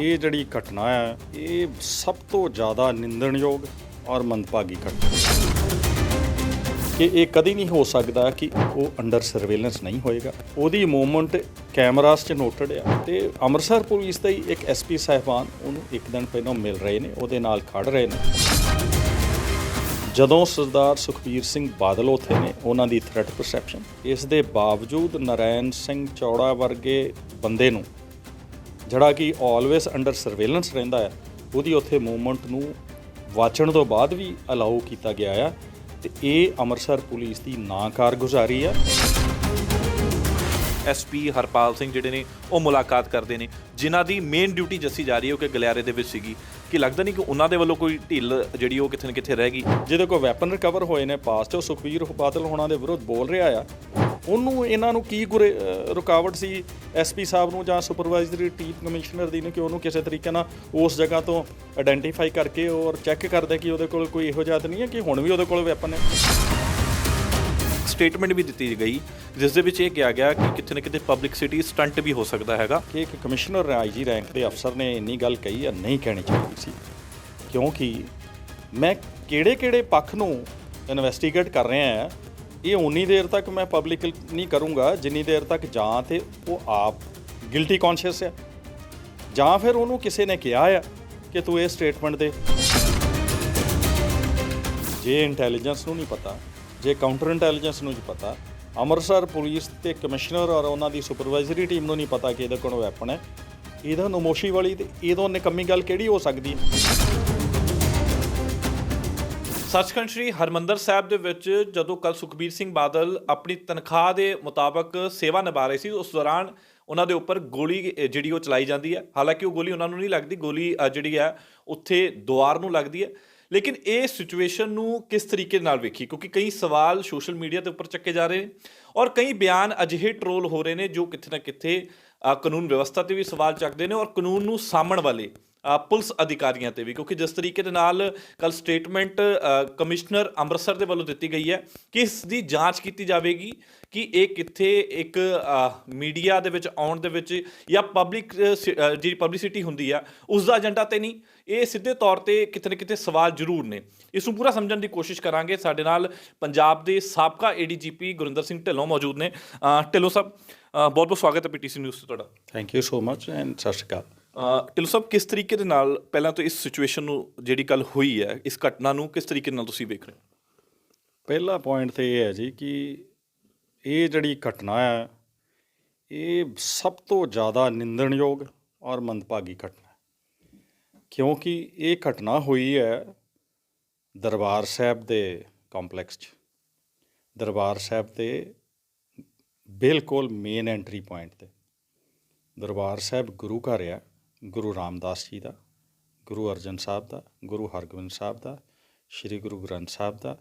ਇਹ ਜਿਹੜੀ ਘਟਨਾ ਹੈ, ਇਹ ਸਭ ਤੋਂ ਜ਼ਿਆਦਾ ਨਿੰਦਣਯੋਗ ਔਰ ਮੰਦਭਾਗੀ ਘਟਨਾ ਕਿ ਇਹ ਕਦੀ ਨਹੀਂ ਹੋ ਸਕਦਾ ਕਿ ਉਹ ਅੰਡਰ ਸਰਵੇਲੈਂਸ ਨਹੀਂ ਹੋਏਗਾ। ਉਹਦੀ ਮੂਵਮੈਂਟ ਕੈਮਰਾਸ 'ਚ ਨੋਟਡ ਆ ਤੇ ਅੰਮ੍ਰਿਤਸਰ ਪੁਲਿਸ ਦਾ ਹੀ ਇੱਕ ਐਸਪੀ ਸਾਹਿਬਾਨ ਉਹਨੂੰ ਇੱਕ ਦਿਨ ਪਹਿਲਾਂ ਮਿਲ ਰਹੇ ਨੇ, ਉਹਦੇ ਨਾਲ ਖੜ ਰਹੇ ਨੇ। ਜਦੋਂ ਸਰਦਾਰ ਸੁਖਬੀਰ ਸਿੰਘ ਬਾਦਲ ਉੱਥੇ ਨੇ, ਉਹਨਾਂ ਦੀ ਥ੍ਰੈਟ ਪਰਸੈਪਸ਼ਨ ਇਸ ਦੇ ਬਾਵਜੂਦ ਨਰੈਣ ਸਿੰਘ ਚੌੜਾ ਵਰਗੇ ਬੰਦੇ ਨੂੰ ਜਿਹੜਾ ਕਿ ਆਲਵੇਸ ਅੰਡਰ ਸਰਵੇਲੈਂਸ ਰਹਿੰਦਾ ਹੈ ਉਹਦੀ ਉੱਥੇ ਮੂਵਮੈਂਟ ਨੂੰ ਵਾਚਣ ਤੋਂ ਬਾਅਦ ਵੀ ਅਲਾਉ ਕੀਤਾ ਗਿਆ ਆ ਤੇ ਇਹ ਅੰਮ੍ਰਿਤਸਰ ਪੁਲਿਸ ਦੀ ਨਾਕਾਰਗੁਜ਼ਾਰੀ ਆ। ਐਸਪੀ ਹਰਪਾਲ ਸਿੰਘ ਜਿਹੜੇ ਨੇ ਉਹ ਮੁਲਾਕਾਤ ਕਰਦੇ ਨੇ। ਜਿਨ੍ਹਾਂ ਦੀ ਮੇਨ ਡਿਊਟੀ ਜੱਸੀ ਜਾ ਰਹੀ ਹੈ ਉਹ ਕਿ ਗਲਿਆਰੇ ਦੇ ਵਿੱਚ ਸੀਗੀ। ਕਿ ਲੱਗਦਾ ਨਹੀਂ ਕਿ ਉਹਨਾਂ ਦੇ ਵੱਲੋਂ ਕੋਈ ਢਿੱਲ ਜਿਹੜੀ ਉਹ ਕਿਥੇ ਨਾ ਕਿਥੇ ਰਹਿ ਗਈ? ਜਿਹਦੇ ਕੋਲ ਵੈਪਨ ਰਿਕਵਰ ਹੋਏ ਨੇ ਪਾਸ ਚ ਉਹ ਸੁਖਬੀਰ ਬਾਦਲ ਹੋਣਾ ਦੇ ਵਿਰੁੱਧ ਬੋਲ ਰਿਹਾ ਆ। ਉਹਨੂੰ ਇਹਨਾਂ ਨੂੰ ਕੀ ਗੁਰੇ ਅਹ ਰੁਕਾਵਟ ਸੀ? ਐਸਪੀ ਸਾਹਿਬ ਨੂੰ ਜਾਂ ਸੁਪਰਵਾਈਜ਼ਰੀ ਟੀਮ ਕਮਿਸ਼ਨਰ ਦੀ ਨੂੰ ਕਿ ਉਹਨੂੰ ਕਿਸੇ ਤਰੀਕੇ ਨਾਲ ਉਸ ਜਗ੍ਹਾ ਤੋਂ ਆਇਡੈਂਟੀਫਾਈ ਕਰਕੇ ਔਰ ਚੈੱਕ ਕਰਦੇ ਕਿ ਉਹਦੇ ਕੋਲ ਕੋਈ ਇਹੋ ਜਿਹਾ ਤਾਂ ਨਹੀਂ ਹੈ ਕਿ ਹੁਣ ਵੀ ਉਹਦੇ ਕੋਲ ਵੈਪਨ ਹੈ? ਸਟੇਟਮੈਂਟ ਵੀ ਦਿੱਤੀ ਗਈ ਜਿਸ ਦੇ ਵਿੱਚ ਇਹ ਕਿਹਾ ਗਿਆ ਕਿ ਕਿਤੇ ਨਾ ਕਿਤੇ ਪਬਲਿਸਿਟੀ ਸਟੰਟ ਵੀ ਹੋ ਸਕਦਾ ਹੈਗਾ। ਕਿ ਇੱਕ ਕਮਿਸ਼ਨਰ ਆਈਜੀ ਰੈਂਕ ਦੇ ਅਫਸਰ ਨੇ ਇੰਨੀ ਗੱਲ ਕਹੀ ਆ ਨਹੀਂ ਕਹਿਣੀ ਚਾਹੀਦੀ ਸੀ। ਕਿਉਂਕਿ ਮੈਂ ਕਿਹੜੇ-ਕਿਹੜੇ ਪੱਖ ਨੂੰ ਇਨਵੈਸਟੀਗੇਟ ਕਰ ਰਿਹਾ ਆ ਇਹ ਉਨੀ ਦੇਰ ਤੱਕ ਮੈਂ ਪਬਲਿਕ ਨਹੀਂ ਕਰੂੰਗਾ, ਜਿੰਨੀ ਦੇਰ ਤੱਕ ਜਾਂ ਤੇ ਉਹ ਆਪ ਗਿਲਟੀ ਕੌਨਸ਼ੀਅਸ ਆ। ਜਾਂ ਫਿਰ ਉਹਨੂੰ ਕਿਸੇ ਨੇ ਕਿਹਾ ਆ ਕਿ ਤੂੰ ਇਹ ਸਟੇਟਮੈਂਟ ਦੇ। ਜੇ ਇੰਟੈਲੀਜੈਂਸ ਨੂੰ ਨਹੀਂ ਪਤਾ, ਜੇ ਕਾਊਂਟਰ ਇੰਟੈਲੀਜੈਂਸ ਨੂੰ ਨਹੀਂ ਪਤਾ, ਅੰਮ੍ਰਿਤਸਰ ਪੁਲਿਸ ਤੇ ਕਮਿਸ਼ਨਰ ਔਰ ਉਹਨਾਂ ਦੀ ਸੁਪਰਵਾਈਜ਼ਰੀ ਟੀਮ ਨੂੰ ਨਹੀਂ ਪਤਾ ਕਿ ਇਹਦੇ ਕੋਲ ਵੈਪਨ ਹੈ। ਇਹਦਾ ਨਮੋਸ਼ੀ ਵਾਲੀ ਤੇ ਇਹਦੋਂ ਨਿਕੰਮੀ ਗੱਲ ਕਿਹੜੀ ਹੋ ਸਕਦੀ ਹੈ? ਸੱਚਖੰਡ ਸ੍ਰੀ ਹਰਮੰਦਰ ਸਾਹਿਬ ਦੇ ਵਿੱਚ ਜਦੋਂ ਕੱਲ ਸੁਖਬੀਰ ਸਿੰਘ ਬਾਦਲ ਆਪਣੀ ਤਨਖਾਹ ਦੇ ਮੁਤਾਬਕ ਸੇਵਾ ਨਿਭਾ ਰਹੇ ਸੀ, ਉਸ ਦੌਰਾਨ ਉਹਨਾਂ ਦੇ ਉੱਪਰ ਗੋਲੀ ਜਿਹੜੀ ਉਹ ਚਲਾਈ ਜਾਂਦੀ ਹੈ। ਹਾਲਾਂਕਿ ਉਹ ਗੋਲੀ ਉਹਨਾਂ ਨੂੰ ਨਹੀਂ ਲੱਗਦੀ, ਗੋਲੀ ਜਿਹੜੀ ਹੈ, ਉੱਥੇ ਦੁਆਰ ਨੂੰ ਲੱਗਦੀ ਹੈ। ਲੇਕਿਨ ਇਹ ਸਿਚੁਏਸ਼ਨ ਨੂੰ ਕਿਸ ਤਰੀਕੇ ਨਾਲ ਵੇਖੀ? ਕਿਉਂਕਿ ਕਈ ਸਵਾਲ ਸੋਸ਼ਲ ਮੀਡੀਆ ਦੇ ਉੱਪਰ ਚੱਕੇ ਜਾ ਰਹੇ ਨੇ ਔਰ ਕਈ ਬਿਆਨ ਅਜਿਹੇ ਟਰੋਲ ਹੋ ਰਹੇ ਨੇ ਜੋ ਕਿਤੇ ਨਾ ਕਿਤੇ ਕਾਨੂੰਨ ਵਿਵਸਥਾ ਤੇ ਵੀ ਸਵਾਲ ਚੱਕਦੇ ਨੇ ਔਰ ਕਾਨੂੰਨ ਨੂੰ ਸਾਂਭਣ ਵਾਲੇ ਪੁਲਿਸ ਅਧਿਕਾਰੀਆਂ ਤੇ ਵੀ, ਕਿਉਂਕਿ ਜਿਸ ਤਰੀਕੇ ਦੇ ਨਾਲ ਕੱਲ ਸਟੇਟਮੈਂਟ ਕਮਿਸ਼ਨਰ ਅੰਮ੍ਰਿਤਸਰ ਦੇ ਵੱਲੋਂ ਦਿੱਤੀ ਗਈ ਹੈ ਕਿ ਇਸ ਦੀ ਜਾਂਚ ਕੀਤੀ ਜਾਵੇਗੀ ਕਿ ਇਹ ਕਿੱਥੇ ਇੱਕ ਮੀਡੀਆ ਦੇ ਵਿੱਚ ਆਉਣ ਦੇ ਵਿੱਚ ਜਾਂ ਪਬਲਿਕ ਜਿਹੜੀ ਪਬਲਿਸਿਟੀ ਹੁੰਦੀ ਆ, ਉਸ ਦਾ ਏਜੰਡਾ ਤੇ ਨਹੀਂ। ਇਹ ਸਿੱਧੇ ਤੌਰ ਤੇ ਕਿਤੇ ਨਾ ਕਿਤੇ ਸਵਾਲ ਜ਼ਰੂਰ ਨੇ। ਇਸ ਨੂੰ ਪੂਰਾ ਸਮਝਣ ਦੀ ਕੋਸ਼ਿਸ਼ ਕਰਾਂਗੇ। ਸਾਡੇ ਨਾਲ ਪੰਜਾਬ ਦੇ ਸਾਬਕਾ ਏਡੀਜੀਪੀ ਗੁਰਿੰਦਰ ਸਿੰਘ ਢਿੱਲੋਂ ਮੌਜੂਦ ਨੇ। ਢਿੱਲੋਂ ਸਾਹਿਬ ਬਹੁਤ ਬਹੁਤ ਸਵਾਗਤ ਹੈ ਪੀਟੀਸੀ ਨਿਊਜ਼ ਤੋਂ ਤੁਹਾਡਾ। Thank you so much and ਸਤਿ ਸ਼੍ਰੀ ਅਕਾਲ। ਅ, ਸਾਹਿਬ ਕਿਸ ਤਰੀਕੇ ਦੇ ਨਾਲ ਪਹਿਲਾਂ ਤਾਂ ਇਸ ਸਿਚੁਏਸ਼ਨ ਨੂੰ ਜਿਹੜੀ ਕੱਲ ਹੋਈ ਹੈ ਇਸ ਘਟਨਾ ਨੂੰ ਕਿਸ ਤਰੀਕੇ ਨਾਲ ਤੁਸੀਂ ਵੇਖ ਰਹੇ ਹੋ? ਪਹਿਲਾ ਪੁਆਇੰਟ ਤੇ ਇਹ ਹੈ ਜੀ ਕਿ ਇਹ ਜਿਹੜੀ ਘਟਨਾ ਹੈ ਇਹ ਸਭ ਤੋਂ ਜ਼ਿਆਦਾ ਨਿੰਦਣਯੋਗ ਔਰ ਮੰਦਭਾਗੀ ਘਟਨਾ ਹੈ। ਕਿਉਂਕਿ ਇਹ ਘਟਨਾ ਹੋਈ ਹੈ ਦਰਬਾਰ ਸਾਹਿਬ ਦੇ ਕੰਪਲੈਕਸ 'ਚ। ਦਰਬਾਰ ਸਾਹਿਬ ਤੇ ਬਿਲਕੁਲ ਮੇਨ ਐਂਟਰੀ ਪੁਆਇੰਟ ਤੇ। ਦਰਬਾਰ ਸਾਹਿਬ ਗੁਰੂ ਘਰ ਹੈ ਗੁਰੂ ਰਾਮਦਾਸ ਜੀ ਦਾ, ਗੁਰੂ ਅਰਜਨ ਸਾਹਿਬ ਦਾ, ਗੁਰੂ ਹਰਗੋਬਿੰਦ ਸਾਹਿਬ ਦਾ, ਸ੍ਰੀ ਗੁਰੂ ਗ੍ਰੰਥ ਸਾਹਿਬ ਦਾ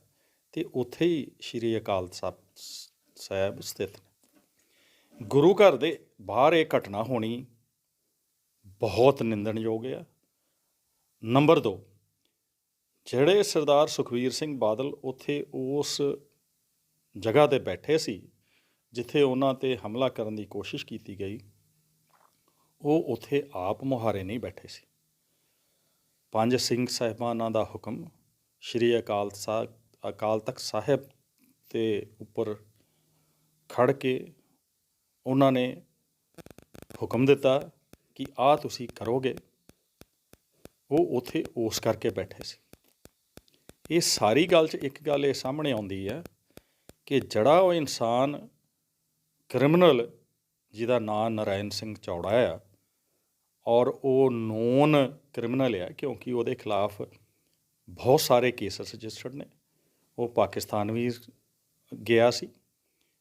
ਤੇ ਉੱਥੇ ਹੀ ਸ੍ਰੀ ਅਕਾਲ ਸਾਹਿਬ ਸਾਹਿਬ ਸਥਿਤ ਨੇ। ਗੁਰੂ ਘਰ ਦੇ ਬਾਹਰ ਇਹ ਘਟਨਾ ਹੋਣੀ ਬਹੁਤ ਨਿੰਦਣਯੋਗ ਆ। ਨੰਬਰ 2 ਜਿਹੜੇ ਸਰਦਾਰ ਸੁਖਵੀਰ ਸਿੰਘ ਬਾਦਲ ਉੱਥੇ ਉਸ ਜਗ੍ਹਾ ਤੇ ਬੈਠੇ ਸੀ, ਜਿੱਥੇ ਉਹਨਾਂ ਤੇ ਹਮਲਾ ਕਰਨ ਦੀ ਕੋਸ਼ਿਸ਼ ਕੀਤੀ ਗਈ ਉਹ ਉੱਥੇ ਆਪ ਮੁਹਾਰੇ ਨਹੀਂ ਬੈਠੇ ਸੀ। ਪੰਜ ਸਿੰਘ ਸਾਹਿਬਾਨਾਂ ਦਾ ਹੁਕਮ ਸ਼੍ਰੀ ਅਕਾਲ ਸਾਹਿਬ ਅਕਾਲ ਤਖਤ ਸਾਹਿਬ ਤੇ ਉੱਪਰ ਖੜ ਕੇ ਉਹਨਾਂ ਨੇ ਹੁਕਮ ਦਿੱਤਾ ਕਿ ਆ ਤੁਸੀਂ ਕਰੋਗੇ। ਉਹ ਉੱਥੇ ਉਸ ਕਰਕੇ ਬੈਠੇ ਸੀ। ਇਹ ਸਾਰੀ ਗੱਲ 'ਚ ਇੱਕ ਗੱਲ ਇਹ ਸਾਹਮਣੇ ਆਉਂਦੀ ਹੈ ਕਿ ਜਿਹੜਾ ਉਹ ਇਨਸਾਨ ਕ੍ਰਿਮੀਨਲ ਜਿਹਦਾ ਨਾਮ ਨਰਾਇਣ ਸਿੰਘ ਚੌੜਾ ਆ ਔਰ ਉਹ ਨੋਨ ਕ੍ਰਿਮੀਨਲ ਆ, ਕਿਉਂਕਿ ਉਹਦੇ ਖਿਲਾਫ ਬਹੁਤ ਸਾਰੇ ਕੇਸਸ ਰਜਿਸਟਰਡ ਨੇ। ਉਹ ਪਾਕਿਸਤਾਨ ਵੀ ਗਿਆ ਸੀ।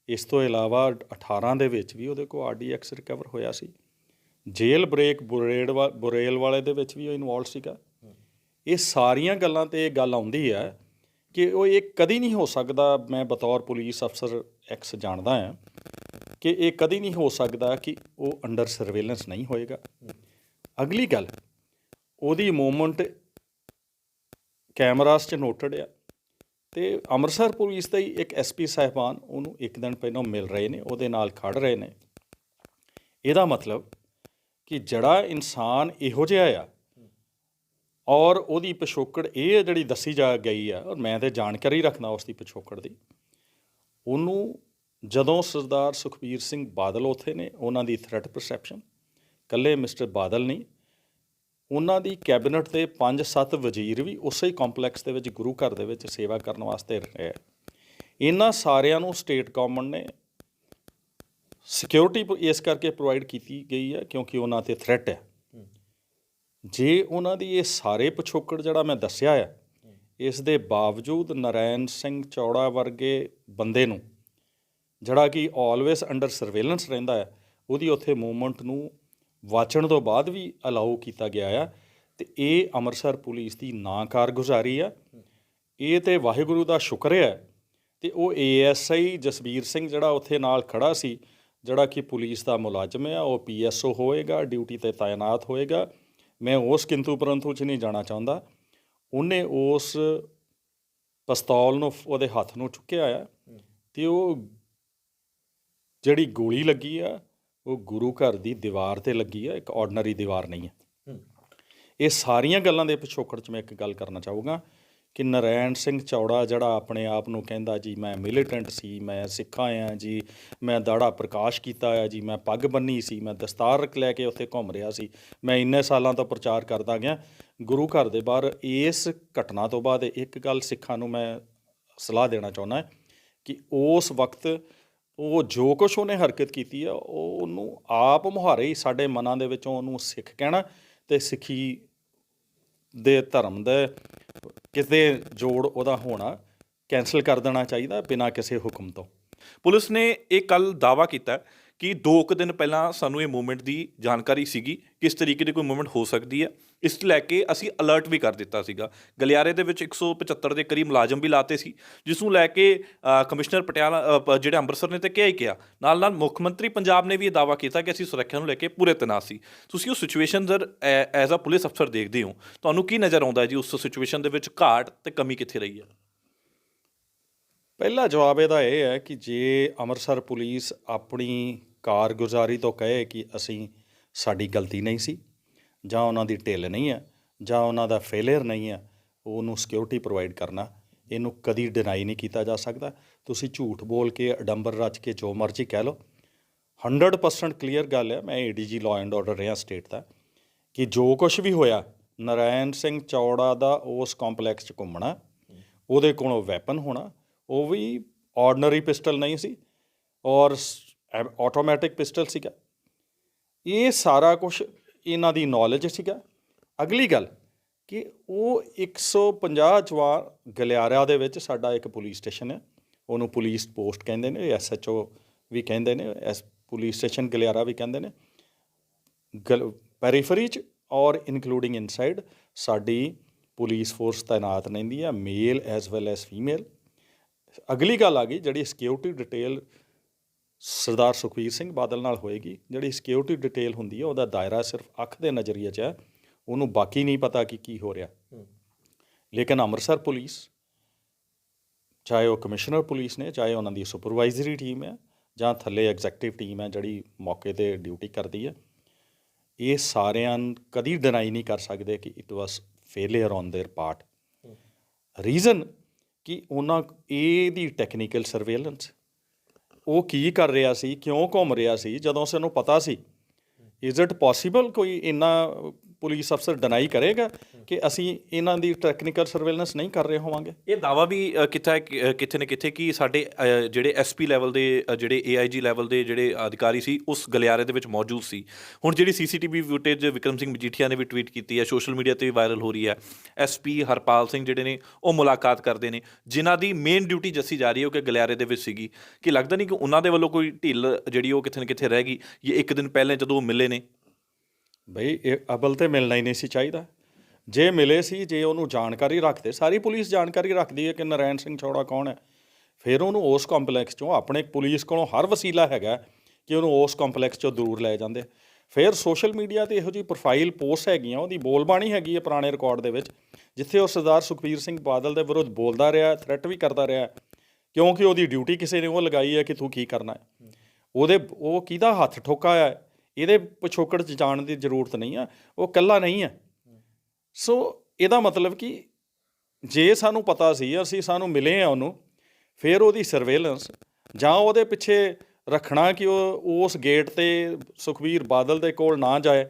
ਇਸ ਤੋਂ ਇਲਾਵਾ 18 ਦੇ ਵਿੱਚ ਵੀ ਉਹਦੇ ਕੋਲ ਆਰਡੀਐਕਸ ਰਿਕਵਰ ਹੋਇਆ ਸੀ। ਜੇਲ ਬ੍ਰੇਕ ਬੁਰੇਡ ਵਾ- ਬੁਰੇਲ ਵਾਲੇ ਦੇ ਵਿੱਚ ਵੀ ਉਹ ਇਨਵੋਲਡ ਸੀਗਾ। ਇਹ ਸਾਰੀਆਂ ਗੱਲਾਂ ਤੇ ਇਹ ਗੱਲ ਆਉਂਦੀ ਹੈ ਕਿ ਉਹ ਇਹ ਕਦੀ ਨਹੀਂ ਹੋ ਸਕਦਾ, ਮੈਂ ਬਤੌਰ ਪੁਲਿਸ ਅਫਸਰ ਐਕਸ ਜਾਣਦਾ ਹਾਂ ਕਿ ਇਹ ਕਦੀ ਨਹੀਂ ਹੋ ਸਕਦਾ ਕਿ ਉਹ ਅੰਡਰ ਸਰਵੇਲੈਂਸ ਨਹੀਂ ਹੋਏਗਾ। ਅਗਲੀ ਗੱਲ, ਉਹਦੀ ਮੂਵਮੈਂਟ ਕੈਮਰਾਸ 'ਚ ਨੋਟਡ ਆ ਤੇ ਅੰਮ੍ਰਿਤਸਰ ਪੁਲਿਸ ਦਾ ਹੀ ਇੱਕ ਐਸਪੀ ਸਾਹਿਬਾਨ ਉਹਨੂੰ ਇੱਕ ਦਿਨ ਪਹਿਲਾਂ ਮਿਲ ਰਹੇ ਨੇ, ਉਹਦੇ ਨਾਲ ਖੜ ਰਹੇ ਨੇ। ਇਹਦਾ ਮਤਲਬ ਕਿ ਜਿਹੜਾ ਇਨਸਾਨ ਇਹੋ ਜਿਹਾ ਆ ਔਰ ਉਹਦੀ ਪਿਛੋਕੜ ਇਹ ਜਿਹੜੀ ਦੱਸੀ ਜਾ ਗਈ ਆ, ਔਰ ਮੈਂ ਤੇ ਜਾਣਕਾਰੀ ਰੱਖਦਾ ਉਸ ਦੀ ਪਿਛੋਕੜ ਦੀ, ਉਹਨੂੰ ਜਦੋਂ ਸਰਦਾਰ ਸੁਖਬੀਰ ਸਿੰਘ ਬਾਦਲ ਉੱਥੇ ਨੇ, ਉਹਨਾਂ ਦੀ ਥ੍ਰੈਟ ਪਰਸੈਪਸ਼ਨ ਕੱਲੇ ਮਿਸਟਰ ਬਾਦਲ ਨਹੀਂ, ਉਹਨਾਂ ਦੀ ਕੈਬਨਿਟ ਦੇ 5-7 ਵਜ਼ੀਰ ਵੀ ਉਸੇ ਹੀ ਕੰਪਲੈਕਸ ਦੇ ਵਿੱਚ ਗੁਰੂ ਘਰ ਦੇ ਵਿੱਚ ਸੇਵਾ ਕਰਨ ਵਾਸਤੇ ਰਹੇ ਇਹਨਾਂ ਸਾਰਿਆਂ ਨੂੰ ਸਟੇਟ ਗਵਰਨਮੈਂਟ ਨੇ ਸਿਕਿਉਰਿਟੀ ਇਸ ਕਰਕੇ ਪ੍ਰੋਵਾਈਡ ਕੀਤੀ ਗਈ ਹੈ ਕਿਉਂਕਿ ਉਹਨਾਂ ਤੇ ਥ੍ਰੈਟ ਹੈ ਜੇ ਉਹਨਾਂ ਦੀ ਇਹ ਸਾਰੇ ਪਿਛੋਕੜ ਜਿਹੜਾ ਮੈਂ ਦੱਸਿਆ ਹੈ ਇਸ ਦੇ ਬਾਵਜੂਦ ਨਰੈਣ ਸਿੰਘ ਚੌੜਾ ਵਰਗੇ ਬੰਦੇ ਨੂੰ, ਜਿਹੜਾ ਕਿ ਆਲਵੇਸ ਅੰਡਰ ਸਰਵੇਲੈਂਸ ਰਹਿੰਦਾ ਹੈ ਉਹਦੀ ਉੱਥੇ ਮੂਵਮੈਂਟ ਨੂੰ ਵਾਚਣ ਤੋਂ ਬਾਅਦ ਵੀ ਅਲਾਉ ਕੀਤਾ ਗਿਆ ਆ ਤੇ ਇਹ ਅੰਮ੍ਰਿਤਸਰ ਪੁਲਿਸ ਦੀ ਨਾ ਕਾਰਗੁਜ਼ਾਰੀ ਆ। ਇਹ ਤੇ ਵਾਹਿਗੁਰੂ ਦਾ ਸ਼ੁਕਰ ਹੈ ਤੇ ਉਹ ਏਐਸਆਈ ਜਸਬੀਰ ਸਿੰਘ ਜਿਹੜਾ ਉੱਥੇ ਨਾਲ ਖੜਾ ਸੀ, ਜਿਹੜਾ ਕਿ ਪੁਲਿਸ ਦਾ ਮੁਲਾਜ਼ਮ ਹੈ ਉਹ ਪੀਐਸਓ ਹੋਏਗਾ, ਡਿਊਟੀ ਤੇ ਤਾਇਨਾਤ ਹੋਏਗਾ। ਮੈਂ ਉਸ ਕਿੰਤੂ ਪਰੰਤੂ ਚ ਨਹੀਂ ਜਾਣਾ ਚਾਹੁੰਦਾ। ਉਹਨੇ ਉਸ ਪਿਸਤੌਲ ਨੂੰ, ਉਹਦੇ ਹੱਥ ਨੂੰ ਚੁੱਕਿਆ ਆ ਤੇ ਉਹ ਜਿਹੜੀ ਗੋਲੀ ਲੱਗੀ ਆ ਉਹ ਗੁਰੂ ਘਰ ਦੀ ਦੀਵਾਰ ਤੇ ਲੱਗੀ ਆ ਇੱਕ ਆਰਡੀਨਰੀ ਦੀਵਾਰ ਨਹੀਂ ਹੈ। ਇਹ ਸਾਰੀਆਂ ਗੱਲਾਂ ਦੇ ਪਿਛੋਕੜ ਚ ਮੈਂ ਇੱਕ ਗੱਲ ਕਰਨਾ ਚਾਹੂੰਗਾ ਕਿ ਨਰੈਣ ਸਿੰਘ ਚੌੜਾ ਜਿਹੜਾ ਆਪਣੇ ਆਪ ਨੂੰ ਕਹਿੰਦਾ ਜੀ ਮੈਂ ਮਿਲੀਟੈਂਟ ਸੀ ਮੈਂ ਸਿੱਖਾਂ ਆ ਜੀ ਮੈਂ ਦਾੜਾ ਪ੍ਰਕਾਸ਼ ਕੀਤਾ ਆ ਜੀ ਮੈਂ ਪੱਗ ਬੰਨੀ ਸੀ ਮੈਂ ਦਸਤਾਰ ਲੈ ਕੇ ਉੱਥੇ ਘੁੰਮ ਰਿਹਾ ਸੀ ਮੈਂ ਇੰਨੇ ਸਾਲਾਂ ਤੋਂ ਪ੍ਰਚਾਰ ਕਰਦਾ ਗਿਆ। ਗੁਰੂ ਘਰ ਦੇ ਬਾਹਰ ਇਸ ਘਟਨਾ ਤੋਂ ਬਾਅਦ ਇੱਕ ਗੱਲ ਸਿੱਖਾਂ ਨੂੰ ਮੈਂ ਸਲਾਹ ਦੇਣਾ ਚਾਹੁੰਦਾ ਕਿ ਉਸ ਵਕਤ ਉਹ ਜੋ ਕੁਝ ਉਹਨੇ ਹਰਕਤ ਕੀਤੀ ਆ, ਉਹ ਉਹਨੂੰ ਆਪ ਮੁਹਾਰੇ ਹੀ ਸਾਡੇ ਮਨਾਂ ਦੇ ਵਿੱਚੋਂ ਉਹਨੂੰ ਸਿੱਖ ਕਹਿਣਾ ਤੇ ਸਿੱਖੀ ਦੇ ਧਰਮ ਦੇ ਕਿਤੇ ਜੋੜ ਉਹਦਾ ਹੋਣਾ ਕੈਨਸਲ ਕਰ ਦੇਣਾ ਚਾਹੀਦਾ ਬਿਨਾਂ ਕਿਸੇ ਹੁਕਮ ਤੋਂ। ਪੁਲਿਸ ਨੇ ਇਹ ਕੱਲ ਦਾਵਾ ਕੀਤਾ ਕਿ ਦੋ ਕੁ ਦਿਨ ਪਹਿਲਾਂ ਸਾਨੂੰ ਇਹ ਮੂਵਮੈਂਟ ਦੀ ਜਾਣਕਾਰੀ ਸੀਗੀ, ਕਿਸ ਤਰੀਕੇ ਦੀ ਕੋਈ ਮੂਵਮੈਂਟ ਹੋ ਸਕਦੀ ਹੈ ਇਸ ਲੈ ਕੇ ਅਸੀਂ ਅਲਰਟ ਵੀ ਕਰ ਦਿੱਤਾ ਸੀਗਾ। ਗਲਿਆਰੇ ਦੇ ਵਿੱਚ 175 ਦੇ ਕਰੀਬ ਮੁਲਾਜ਼ਮ ਵੀ ਲਾਤੇ ਸੀ, ਜਿਸ ਨੂੰ ਲੈ ਕੇ ਕਮਿਸ਼ਨਰ ਪਟਿਆਲਾ ਪ- ਜਿਹੜੇ ਅੰਮ੍ਰਿਤਸਰ ਨੇ ਤੇ ਕਿਹਾ ਹੀ ਕਿਹਾ। ਨਾਲ ਨਾਲ ਮੁੱਖ ਮੰਤਰੀ ਪੰਜਾਬ ਨੇ ਵੀ ਇਹ ਦਾਵਾ ਕੀਤਾ ਕਿ ਅਸੀਂ ਸੁਰੱਖਿਆ ਨੂੰ ਲੈ ਕੇ ਪੂਰੇ ਤਨਾਸ ਸੀ। ਤੁਸੀਂ ਉਹ ਸਿਚੁਏਸ਼ਨ ਜਰ ਐਜ਼ ਅ ਪੁਲਿਸ ਅਫਸਰ ਦੇਖਦੇ ਹੋ, ਤੁਹਾਨੂੰ ਕੀ ਨਜ਼ਰ ਆਉਂਦਾ ਜੀ ਉਸ ਸਿਚੁਏਸ਼ਨ ਦੇ ਵਿੱਚ ਘਾਟ ਤੇ ਕਮੀ ਕਿੱਥੇ ਰਹੀ ਹੈ? ਪਹਿਲਾ ਜਵਾਬ ਇਹਦਾ ਇਹ ਹੈ ਕਿ ਜੇ ਅੰਮ੍ਰਿਤਸਰ ਪੁਲਿਸ ਆਪਣੀ ਕਾਰਗੁਜ਼ਾਰੀ ਤੋਂ ਕਹੇ ਕਿ ਅਸੀਂ ਸਾਡੀ ਗਲਤੀ ਨਹੀਂ ਸੀ ਜਾਂ ਉਹਨਾਂ ਦੀ ਢਿੱਲ ਨਹੀਂ ਹੈ, ਜਾਂ ਉਹਨਾਂ ਦਾ ਫੇਲਿਅਰ ਨਹੀਂ ਹੈ, ਉਹਨੂੰ ਸਿਕਿਉਰਿਟੀ ਪ੍ਰੋਵਾਈਡ ਕਰਨਾ, ਇਹਨੂੰ ਕਦੀ ਡਿਨਾਈ ਨਹੀਂ ਕੀਤਾ ਜਾ ਸਕਦਾ। ਤੁਸੀਂ ਝੂਠ ਬੋਲ ਕੇ, ਅਡੰਬਰ ਰਚ ਕੇ, ਜੋ ਮਰਜ਼ੀ ਕਹਿ ਲਓ। 100% ਕਲੀਅਰ ਗੱਲ ਹੈ, ਮੈਂ ਏਡੀਜੀ ਲਾਅ ਐਂਡ ਆਰਡਰ ਰਿਹਾ ਸਟੇਟ ਦਾ, ਕਿ ਜੋ ਕੁਝ ਵੀ ਹੋਇਆ, ਨਰਾਇਣ ਸਿੰਘ ਚੌੜਾ ਦਾ ਉਸ ਕੰਪਲੈਕਸ 'ਚ ਘੁੰਮਣਾ, ਉਹਦੇ ਕੋਲੋਂ ਵੈਪਨ ਹੋਣਾ, ਉਹ ਵੀ ਆਰਡੀਨਰੀ ਪਿਸਟਲ ਨਹੀਂ ਸੀ, ਔਰ ਆਟੋਮੈਟਿਕ ਪਿਸਟਲ ਸੀਗਾ। ਇਹ ਸਾਰਾ ਕੁਝ ਇਹਨਾਂ ਦੀ ਨੌਲੇਜ ਸੀਗਾ। ਅਗਲੀ ਗੱਲ ਕਿ ਉਹ 150 ਜਵਾਨ ਗਲਿਆਰਿਆਂ ਦੇ ਵਿੱਚ ਸਾਡਾ ਇੱਕ ਪੁਲਿਸ ਸਟੇਸ਼ਨ ਹੈ ਉਹਨੂੰ ਪੁਲਿਸ ਪੋਸਟ ਕਹਿੰਦੇ ਨੇ ਐਸਐਚਓ ਵੀ ਕਹਿੰਦੇ ਨੇ ਐਸ ਪੁਲਿਸ ਸਟੇਸ਼ਨ ਗਲਿਆਰਾ ਵੀ ਕਹਿੰਦੇ ਨੇ। ਗਲ ਪੈਰੀਫਰੀ ਚ ਔਰ ਇਨਕਲੂਡਿੰਗ ਇਨਸਾਈਡ ਸਾਡੀ ਪੁਲਿਸ ਫੋਰਸ ਤਾਇਨਾਤ ਰਹਿੰਦੀ ਹੈ male as well as female ਅਗਲੀ ਗੱਲ ਆ ਗਈ ਜਿਹੜੀ ਸਿਕਿਉਰਿਟੀ ਡਿਟੇਲ ਸਰਦਾਰ ਸੁਖਬੀਰ ਸਿੰਘ ਬਾਦਲ ਨਾਲ ਹੋਏਗੀ ਜਿਹੜੀ ਸਿਕਿਉਰਿਟੀ ਡਿਟੇਲ ਹੁੰਦੀ ਹੈ ਉਹਦਾ ਦਾਇਰਾ ਸਿਰਫ ਅੱਖ ਦੇ ਨਜ਼ਰੀਏ 'ਚ ਹੈ ਉਹਨੂੰ ਬਾਕੀ ਨਹੀਂ ਪਤਾ ਕਿ ਕੀ ਹੋ ਰਿਹਾ ਲੇਕਿਨ ਅੰਮ੍ਰਿਤਸਰ ਪੁਲਿਸ ਚਾਹੇ ਉਹ ਕਮਿਸ਼ਨਰ ਪੁਲਿਸ ਨੇ ਚਾਹੇ ਉਹਨਾਂ ਦੀ ਸੁਪਰਵਾਈਜ਼ਰੀ ਟੀਮ ਹੈ ਜਾਂ ਥੱਲੇ ਐਗਜ਼ੈਕਟਿਵ ਟੀਮ ਹੈ ਜਿਹੜੀ ਮੌਕੇ ਤੇ ਡਿਊਟੀ ਕਰਦੀ ਹੈ ਇਹ ਸਾਰਿਆਂ ਨੂੰ ਕਦੀ ਡਿਨਾਈ ਨਹੀਂ ਕਰ ਸਕਦੇ ਕਿ it was failure on their part reason ਕਿ ਉਹਨਾਂ ਇਹਦੀ ਟੈਕਨੀਕਲ ਸਰਵੇਲੈਂਸ ਉਹ ਕੀ ਕਰ ਰਿਹਾ ਸੀ, ਕਿਉਂ ਘੁੰਮ ਰਿਹਾ ਸੀ, ਜਦੋਂ ਸਾਨੂੰ ਪਤਾ ਸੀ ਇਜ਼ ਇਟ ਪੋਸੀਬਲ ਕੋਈ ਇੰਨਾ ਪੁਲਿਸ ਅਫਸਰ ਡਿਨਾਈ ਕਰੇਗਾ ਕਿ ਅਸੀਂ ਇਹਨਾਂ ਦੀ ਟੈਕਨੀਕਲ ਸਰਵੇਲੈਂਸ ਨਹੀਂ ਕਰ ਰਹੇ ਹੋਵਾਂਗੇ। ਇਹ ਦਾਵਾ ਵੀ ਅ, ਕਿੱਥੇ ਹੈ ਕਿ- ਕਿੱਥੇ ਨੇ ਕਿੱਥੇ ਕਿ ਸਾਡੇ ਅ, ਜਿਹੜੇ ਐਸਪੀ ਲੈਵਲ ਦੇ ਅ, ਜਿਹੜੇ ਏਆਈਜੀ ਲੈਵਲ ਦੇ ਜਿਹੜੇ ਅਧਿਕਾਰੀ ਸੀ ਉਸ ਗਲਿਆਰੇ ਦੇ ਵਿੱਚ ਮੌਜੂਦ ਸੀ। ਹੁਣ ਜਿਹੜੀ ਸੀਸੀਟੀਵੀ ਫੁਟੇਜ ਵਿਕਰਮ ਸਿੰਘ ਮਜੀਠੀਆ ਨੇ ਵੀ ਟਵੀਟ ਕੀਤੀ ਹੈ ਸੋਸ਼ਲ ਮੀਡੀਆ ਤੇ ਵੀ ਵਾਇਰਲ ਹੋ ਰਹੀ ਹੈ ਐਸਪੀ ਹਰਪਾਲ ਸਿੰਘ ਜਿਹੜੇ ਨੇ ਉਹ ਮੁਲਾਕਾਤ ਕਰਦੇ ਨੇ ਜਿਨ੍ਹਾਂ ਦੀ ਮੇਨ ਡਿਊਟੀ ਜੱਸੀ ਜਾ ਰਹੀ ਹੈ ਉਹ ਕਿ ਗਲਿਆਰੇ ਦੇ ਵਿੱਚ ਸੀਗੀ। ਕਿ ਲੱਗਦਾ ਨਹੀਂ ਕਿ ਉਹਨਾਂ ਦੇ ਵੱਲੋਂ ਕੋਈ ਢਿੱਲ ਜਿਹੜੀ ਉਹ ਕਿੱਥੇ ਨਾ ਕਿੱਥੇ ਰਹਿ ਗਈ ਇਹ ਇੱਕ ਦਿਨ ਪਹਿਲੇ ਜਦੋਂ ਉਹ ਮਿਲੇ ਨੇ ਬਈ, ਇਹ ਅਬਲ ਤੇ ਮਿਲਣਾ ਹੀ ਨਹੀਂ ਸੀ ਚਾਹੀਦਾ। ਜੇ ਮਿਲੇ ਸੀ, ਜੇ ਉਹਨੂੰ ਜਾਣਕਾਰੀ ਰੱਖਦੇ, ਸਾਰੀ ਪੁਲਿਸ ਜਾਣਕਾਰੀ ਰੱਖਦੀ ਹੈ ਕਿ ਨਰੈਣ ਸਿੰਘ ਛੋੜਾ ਕੌਣ ਹੈ। ਫਿਰ ਉਹਨੂੰ ਉਸ ਕੰਪਲੈਕਸ ਚੋਂ, ਆਪਣੇ ਪੁਲਿਸ ਕੋਲੋਂ ਹਰ ਵਸੀਲਾ ਹੈਗਾ ਕਿ ਉਹਨੂੰ ਉਸ ਕੰਪਲੈਕਸ ਚੋਂ ਦੂਰ ਲੈ ਜਾਂਦੇ। ਫਿਰ ਸੋਸ਼ਲ ਮੀਡੀਆ ਤੇ ਇਹੋ ਜਿਹੀ ਪ੍ਰੋਫਾਈਲ ਪੋਸਟ ਹੈਗੀਆਂ, ਉਹਦੀ ਬੋਲਬਾਣੀ ਹੈਗੀ ਹੈ ਪੁਰਾਣੇ ਰਿਕਾਰਡ ਦੇ ਵਿੱਚ, ਜਿੱਥੇ ਉਹ ਸਰਦਾਰ ਸੁਖਬੀਰ ਸਿੰਘ ਬਾਦਲ ਦੇ ਵਿਰੁੱਧ ਬੋਲਦਾ ਰਿਹਾ ਥ੍ਰੈਟ ਵੀ ਕਰਦਾ ਰਿਹਾ, ਕਿਉਂਕਿ ਉਹਦੀ ਡਿਊਟੀ ਕਿਸੇ ਨੇ ਉਹ ਲਗਾਈ ਹੈ ਕਿ ਤੂੰ ਕੀ ਕਰਨਾ ਹੈ। ਉਹਦੇ, ਉਹ ਕਿਹਦਾ ਹੱਥ ਠੋਕਾ ਹੈ? ਇਹਦੇ ਪਿਛੋਕੜ 'ਚ ਜਾਣ ਦੀ ਜ਼ਰੂਰਤ ਨਹੀਂ ਆ, ਉਹ ਕੱਲਾ ਨਹੀਂ ਆ। ਸੋ ਇਹਦਾ ਮਤਲਬ ਕਿ ਜੇ ਸਾਨੂੰ ਪਤਾ ਸੀ, ਅਸੀਂ ਸਾਨੂੰ ਮਿਲੇ ਆ ਉਹਨੂੰ, ਫਿਰ ਉਹਦੀ ਸਰਵੇਲੈਂਸ ਜਾਂ ਉਹਦੇ ਪਿੱਛੇ ਰੱਖਣਾ ਕਿ ਉਹ ਉਸ ਗੇਟ ਤੇ ਸੁਖਵੀਰ ਬਾਦਲ ਦੇ ਕੋਲ ਨਾ ਜਾਏ।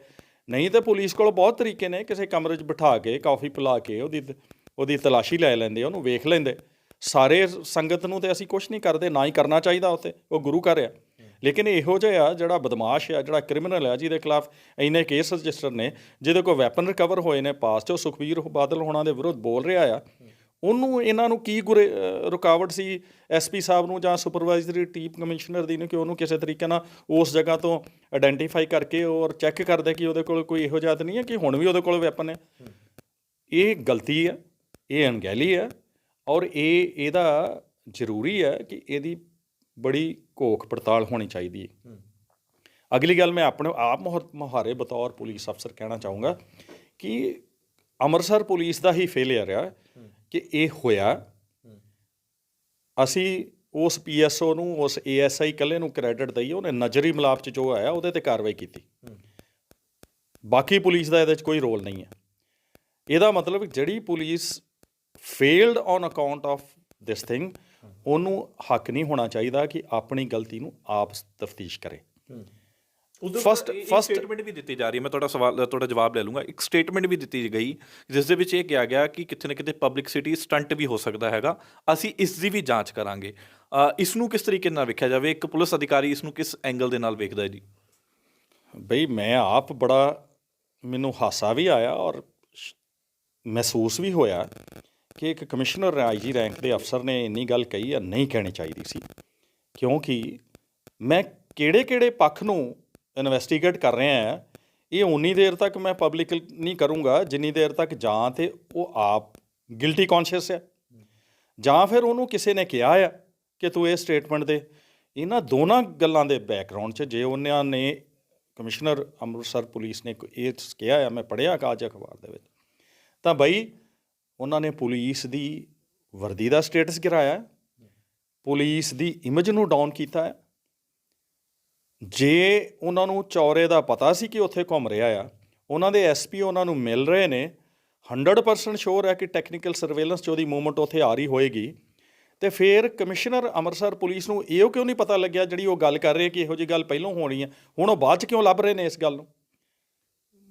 ਨਹੀਂ ਤੇ ਪੁਲਿਸ ਕੋਲ ਬਹੁਤ ਤਰੀਕੇ ਨੇ, ਕਿਸੇ ਕਮਰੇ 'ਚ ਬਿਠਾ ਕੇ, ਕਾਫੀ ਪਿਲਾ ਕੇ ਉਹਦੀ ਉਹਦੀ ਤਲਾਸ਼ੀ ਲੈ ਲੈਂਦੇ, ਉਹਨੂੰ ਵੇਖ ਲੈਂਦੇ। ਸਾਰੇ ਸੰਗਤ ਨੂੰ ਤੇ ਅਸੀਂ ਕੁਝ ਨਹੀਂ ਕਰਦੇ, ਨਾ ਹੀ ਕਰਨਾ ਚਾਹੀਦਾ ਉੱਥੇ, ਉਹ ਗੁਰੂ ਘਰ ਆ। ਲੇਕਿਨ ਇਹੋ ਜਿਹਾ ਆ ਜਿਹੜਾ ਬਦਮਾਸ਼ ਆ, ਜਿਹੜਾ ਕ੍ਰਿਮੀਨਲ ਆ, ਜਿਹਦੇ ਖਿਲਾਫ ਇੰਨੇ ਕੇਸ ਰਜਿਸਟਰ ਨੇ, ਜਿਹਦੇ ਕੋਲ ਵੈਪਨ ਰਿਕਵਰ ਹੋਏ ਨੇ, ਪਾਸ 'ਚ ਉਹ ਸੁਖਵੀਰ ਬਾਦਲ ਹੋਣਾ ਦੇ ਵਿਰੁੱਧ ਬੋਲ ਰਿਹਾ ਆ, ਉਹਨੂੰ ਇਹਨਾਂ ਨੂੰ ਕੀ ਗੁਰੇ ਰੁਕਾਵਟ ਸੀ ਐਸਪੀ ਸਾਹਿਬ ਨੂੰ ਜਾਂ ਸੁਪਰਵਾਈਜ਼ਰੀ ਟੀਮ ਕਮਿਸ਼ਨਰ ਦੀ ਨੂੰ ਕਿ ਉਹਨੂੰ ਕਿਸੇ ਤਰੀਕੇ ਨਾਲ ਉਸ ਜਗ੍ਹਾ ਤੋਂ ਆਇਡੈਂਟੀਫਾਈ ਕਰਕੇ ਔਰ ਚੈੱਕ ਕਰਦੇ ਕਿ ਉਹਦੇ ਕੋਲ ਕੋਈ ਇਹੋ ਜਿਹਾ ਨਹੀਂ ਹੈ ਕਿ ਹੁਣ ਵੀ ਉਹਦੇ ਕੋਲ ਵੈਪਨ ਹੈ। ਇਹ ਗਲਤੀ ਹੈ ਇਹ ਅਣਗਹਿਲੀ ਹੈ ਔਰ ਇਹ, ਇਹਦਾ ਜ਼ਰੂਰੀ ਹੈ ਕਿ ਇਹਦੀ ਬੜੀ ਘੋਖ ਪੜਤਾਲ ਹੋਣੀ ਚਾਹੀਦੀ ਹੈ। ਅਗਲੀ ਗੱਲ ਮੈਂ ਆਪਣੇ ਆਪ ਮੁਹਰ- ਬਤੌਰ ਪੁਲਿਸ ਅਫਸਰ ਕਹਿਣਾ ਚਾਹੂੰਗਾ ਕਿ ਅੰਮ੍ਰਿਤਸਰ ਪੁਲਿਸ ਦਾ ਹੀ ਫੇਲਿਅਰ ਆ ਕਿ ਇਹ ਹੋਇਆ। ਅਸੀਂ ਉਸ ਪੀਐਸਓ ਨੂੰ ਉਸ ਏਐਸਆਈ ਕੱਲੇ ਨੂੰ ਕ੍ਰੈਡਿਟ ਦਈਏ ਉਹਨੇ ਨਜ਼ਰੀ ਮਲਾਪ ਚ ਜੋ ਆਇਆ ਉਹਦੇ ਤੇ ਕਾਰਵਾਈ ਕੀਤੀ। ਬਾਕੀ ਪੁਲਿਸ ਦਾ ਇਹਦੇ ਚ ਕੋਈ ਰੋਲ ਨਹੀਂ ਹੈ। ਇਹਦਾ ਮਤਲਬ ਜਿਹੜੀ police failed on account of this thing ਉਹਨੂੰ ਹੱਕ ਨਹੀਂ ਹੋਣਾ ਚਾਹੀਦਾ ਕਿ ਆਪਣੀ ਗਲਤੀ ਨੂੰ ਆਪ ਤਫਤੀਸ਼ ਕਰੇ। ਇੱਕ first- ਸਟੇਟਮੈਂਟ ਵੀ ਦਿੱਤੀ ਜਾ ਰਹੀ ਹੈ। ਮੈਂ ਤੁਹਾਡਾ ਸਵਾਲ ਤੁਹਾਡਾ ਜਵਾਬ ਲੈ ਲੂੰਗਾ ਇੱਕ ਸਟੇਟਮੈਂਟ ਵੀ ਦਿੱਤੀ ਗਈ ਜਿਸ ਦੇ ਵਿੱਚ ਇਹ ਕਿਹਾ ਗਿਆ ਕਿ ਕਿਤੇ ਨਾ ਕਿਤੇ ਪਬਲਿਕਸਿਟੀ ਸਟੰਟ ਵੀ ਹੋ ਸਕਦਾ ਹੈਗਾ। ਅਸੀਂ ਇਸ ਦੀ ਵੀ ਜਾਂਚ ਕਰਾਂਗੇ। ਇਸ ਨੂੰ ਕਿਸ ਤਰੀਕੇ ਨਾਲ ਵੇਖਿਆ ਜਾਵੇ? ਇੱਕ ਪੁਲਿਸ ਅਧਿਕਾਰੀ ਇਸ ਨੂੰ ਕਿਸ ਐਂਗਲ ਦੇ ਨਾਲ ਵੇਖਦਾ ਹੈ ਜੀ? ਬਈ ਮੈਂ ਆਪ ਬੜਾ ਮੈਨੂੰ ਹਾਸਾ ਵੀ ਆਇਆ ਔਰ ਮਹਿਸੂਸ ਵੀ ਹੋਇਆ। ਕਿ ਇੱਕ ਕਮਿਸ਼ਨਰ ਆਈਜੀ ਰੈਂਕ ਦੇ ਅਫਸਰ ਨੇ ਇੰਨੀ ਗੱਲ ਕਹੀ ਆ, ਨਹੀਂ ਕਹਿਣੀ ਚਾਹੀਦੀ ਸੀ। ਕਿਉਂਕਿ ਮੈਂ ਕਿਹੜੇ-ਕਿਹੜੇ ਪੱਖ ਨੂੰ ਇਨਵੈਸਟੀਗੇਟ ਕਰ ਰਿਹਾ ਹਾਂ, ਇਹ ਉਨੀ ਦੇਰ ਤੱਕ ਮੈਂ ਪਬਲਿਕ ਨਹੀਂ ਕਰੂੰਗਾ, ਜਿੰਨੀ ਦੇਰ ਤੱਕ ਜਾਂ ਤੇ ਉਹ ਆਪ ਗਿਲਟੀ ਕੌਨਸ਼ੀਅਸ ਹੈ ਜਾਂ ਫਿਰ ਉਹਨੂੰ ਕਿਸੇ ਨੇ ਕਿਹਾ ਆ ਕਿ ਤੂੰ ਇਹ ਸਟੇਟਮੈਂਟ ਦੇ। ਇਹਨਾਂ ਦੋਨਾਂ ਗੱਲਾਂ ਦੇ ਬੈਕਗ੍ਰਾਉਂਡ 'ਚ ਜੇ ਉਹਨਾਂ ਨੇ ਕਮਿਸ਼ਨਰ ਅੰਮ੍ਰਿਤਸਰ ਪੁਲਿਸ ਨੇ ਇਹ ਕਿਹਾ ਆ, ਮੈਂ ਪੜ੍ਹਿਆ ਕਾਜ ਅਖਬਾਰ ਦੇ ਵਿੱਚ, ਤਾਂ ਬਈ ਉਹਨਾਂ ਨੇ ਪੁਲਿਸ ਦੀ ਵਰਦੀ ਦਾ ਸਟੇਟਸ ਗਿਰਾਇਆ ਹੈ, ਪੁਲਿਸ ਦੀ ਇਮੇਜ ਨੂੰ ਡਾਊਨ ਕੀਤਾ ਹੈ। ਜੇ ਉਹਨਾਂ ਨੂੰ ਚੌਰੇ ਦਾ ਪਤਾ ਸੀ ਕਿ ਉੱਥੇ ਘੁੰਮ ਰਿਹਾ ਆ ਉਹਨਾਂ ਦੇ ਐਸਪੀ ਉਹਨਾਂ ਨੂੰ ਮਿਲ ਰਹੇ ਨੇ 100% ਸ਼ੋਰ ਹੈ ਕਿ ਟੈਕਨੀਕਲ ਸਰਵੇਲੈਂਸ 'ਚ ਉਹਦੀ ਮੂਵਮੈਂਟ ਉੱਥੇ ਆ ਰਹੀ ਹੋਏਗੀ। ਤੇ ਫਿਰ ਕਮਿਸ਼ਨਰ ਅੰਮ੍ਰਿਤਸਰ ਪੁਲਿਸ ਨੂੰ ਇਹੋ ਕਿਉਂ ਨਹੀਂ ਪਤਾ ਲੱਗਿਆ ਜਿਹੜੀ ਉਹ ਗੱਲ ਕਰ ਰਹੇ ਕਿ ਇਹੋ ਜਿਹੀ ਗੱਲ ਪਹਿਲਾਂ ਹੋਣੀ ਹੈ ਹੁਣ ਉਹ ਬਾਅਦ 'ਚ ਕਿਉਂ ਲੱਭ ਰਹੇ ਨੇ ਇਸ ਗੱਲ ਨੂੰ?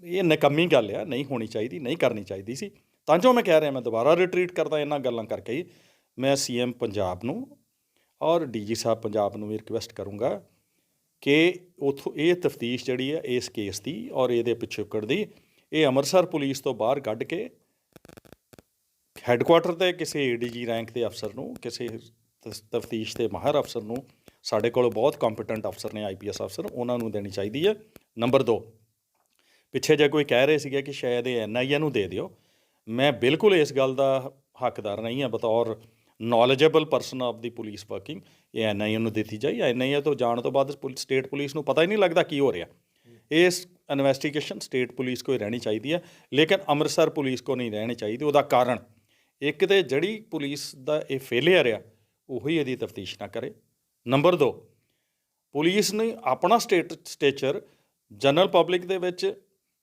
ਇਹ ਨਕੰਮੀ ਗੱਲ ਆ ਨਹੀਂ ਹੋਣੀ ਚਾਹੀਦੀ ਨਹੀਂ ਕਰਨੀ ਚਾਹੀਦੀ ਸੀ। ਤਾਂ ਜੋ ਮੈਂ ਕਹਿ ਰਿਹਾ, ਮੈਂ ਦੁਬਾਰਾ ਰਿਟਰੀਟ ਕਰਦਾ ਇਹਨਾਂ ਗੱਲਾਂ ਕਰਕੇ ਹੀ, ਮੈਂ ਸੀਐਮ ਪੰਜਾਬ ਨੂੰ ਔਰ ਡੀਜੀ ਸਾਹਿਬ ਪੰਜਾਬ ਨੂੰ ਵੀ ਰਿਕਵੈਸਟ ਕਰੂੰਗਾ ਕਿ ਉਥੋਂ ਇਹ ਤਫਤੀਸ਼ ਜਿਹੜੀ ਹੈ, ਇਸ ਕੇਸ ਦੀ ਔਰ ਇਹਦੇ ਪਿਛੋਕੜ ਦੀ, ਇਹ ਅੰਮ੍ਰਿਤਸਰ ਪੁਲਿਸ ਤੋਂ ਬਾਹਰ ਕੱਢ ਕੇ ਹੈੱਡਕੁਆਟਰ ਤੇ ਕਿਸੇ ਏਡੀਜੀ ਰੈਂਕ ਦੇ ਅਫਸਰ ਨੂੰ, ਕਿਸੇ ਤਫਤੀਸ਼ ਦੇ ਮਾਹਰ ਅਫਸਰ ਨੂੰ, ਸਾਡੇ ਕੋਲ ਬਹੁਤ ਕੰਪੀਟੈਂਟ ਅਫਸਰ ਨੇ ਆਈਪੀਐਸ ਅਫਸਰ, ਉਹਨਾਂ ਨੂੰ ਦੇਣੀ ਚਾਹੀਦੀ ਹੈ। ਨੰਬਰ 2 ਪਿੱਛੇ ਜੇ ਕੋਈ ਕਹਿ ਰਹੇ ਸੀਗੇ ਕਿ ਸ਼ਾਇਦ ਇਹ ਐਨਆਈਏ ਨੂੰ ਦੇ ਦਿਓ ਮੈਂ ਬਿਲਕੁਲ ਇਸ ਗੱਲ ਦਾ ਹੱਕਦਾਰ ਨਹੀਂ ਹਾਂ, ਬਤੌਰ knowledgeable person of the police working ਇਹ ਐਨਆਈਏ ਨੂੰ ਦਿੱਤੀ ਜਾਈ। ਐਨਆਈਏ ਤੋਂ ਜਾਣ ਤੋਂ ਬਾਅਦ ਪੁਲਿਸ ਸਟੇਟ ਪੁਲਿਸ ਨੂੰ ਪਤਾ ਹੀ ਨਹੀਂ ਲੱਗਦਾ ਕੀ ਹੋ ਰਿਹਾ। ਇਸ ਇਨਵੈਸਟੀਗੇਸ਼ਨ ਸਟੇਟ ਪੁਲਿਸ ਕੋਲ ਰਹਿਣੀ ਚਾਹੀਦੀ ਹੈ, ਲੇਕਿਨ ਅੰਮ੍ਰਿਤਸਰ ਪੁਲਿਸ ਕੋ ਨਹੀਂ ਰਹਿਣੀ ਚਾਹੀਦੀ। ਉਹਦਾ ਕਾਰਨ, ਇੱਕ ਤੇ ਜਿਹੜੀ ਪੁਲਿਸ ਦਾ ਇਹ ਫੇਲਿਅਰ ਆ, ਉਹੀ ਇਹਦੀ ਤਫਤੀਸ਼ ਨਾ ਕਰੇ। ਨੰਬਰ 2 ਪੁਲਿਸ ਨੇ ਆਪਣਾ ਸਟੇਟ ਸਟੇਚਰ ਜਨਰਲ ਪਬਲਿਕ ਦੇ ਵਿੱਚ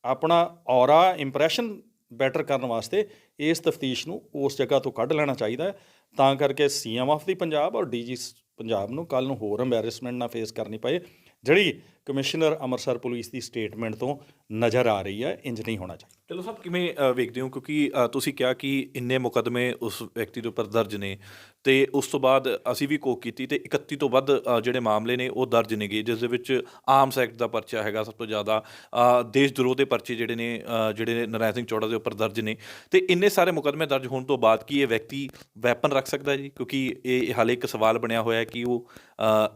ਆਪਣਾ ਔਰਾ ਇੰਪ੍ਰੈਸ਼ਨ ਬੈਟਰ ਕਰਨ ਵਾਸਤੇ ਇਸ ਤਫਤੀਸ਼ ਨੂੰ ਉਸ ਜਗ੍ਹਾ ਤੋਂ ਕੱਢ ਲੈਣਾ ਚਾਹੀਦਾ ਹੈ। ਤਾਂ ਕਰਕੇ ਸੀਐਮ ਆਫ ਦੀ ਪੰਜਾਬ ਔਰ ਡੀਜੀ ਪੰਜਾਬ ਨੂੰ ਕੱਲ ਨੂੰ ਹੋਰ ਐਮਬੈਰਸਮੈਂਟ ਨਾ ਫੇਸ ਕਰਨੀ ਪਏ। ਜਿਹੜੀ ਕਮਿਸ਼ਨਰ ਅੰਮ੍ਰਿਤਸਰ ਪੁਲਿਸ ਦੀ ਸਟੇਟਮੈਂਟ ਤੋਂ ਨਜ਼ਰ ਆ ਰਹੀ ਹੈ ਇੰਜ ਨਹੀਂ ਹੋਣਾ ਚਾਹੀਦਾ। ਚਲੋ ਸਾਹਿਬ ਕਿਵੇਂ ਅ, ਵੇਖਦੇ ਹੋ? ਕਿਉਂਕਿ ਅ, ਤੁਸੀਂ ਕਿਹਾ ਕਿ ਇੰਨੇ ਮੁਕਦਮੇ ਉਸ ਵਿਅਕਤੀ ਦੇ ਉੱਪਰ ਦਰਜ ਨੇ ਤੇ ਉਸ ਤੋਂ ਬਾਅਦ ਅਸੀਂ ਵੀ ਕੋਕ ਕੀਤੀ ਤੇ 31 ਤੋਂ ਵੱਧ ਅ, ਜਿਹੜੇ ਮਾਮਲੇ ਨੇ ਉਹ ਦਰਜ ਨੇਗੇ ਜਿਸ ਦੇ ਵਿੱਚ ਆਰਮਸ ਐਕਟ ਦਾ ਪਰਚਾ ਹੈਗਾ ਸਭ ਤੋਂ ਜ਼ਿਆਦਾ। ਅ, ਦੇਸ਼ ਦਰੋਹ ਦੇ ਪਰਚੇ ਜਿਹੜੇ ਨੇ ਅ, ਜਿਹੜੇ ਨਰਾਇਣ ਸਿੰਘ ਚੌੜਾ ਦੇ ਉੱਪਰ ਦਰਜ ਨੇ। ਤੇ ਇੰਨੇ ਸਾਰੇ ਮੁਕਦਮੇ ਦਰਜ ਹੋਣ ਤੋਂ ਬਾਅਦ ਕੀ ਇਹ ਵਿਅਕਤੀ ਵੈਪਨ ਰੱਖ ਸਕਦਾ ਹੈ ਜੀ? ਕਿਉਂਕਿ ਇਹ ਹਾਲੇ ਇੱਕ ਸਵਾਲ ਬਣਿਆ ਹੋਇਆ ਹੈ ਕਿ ਉਹ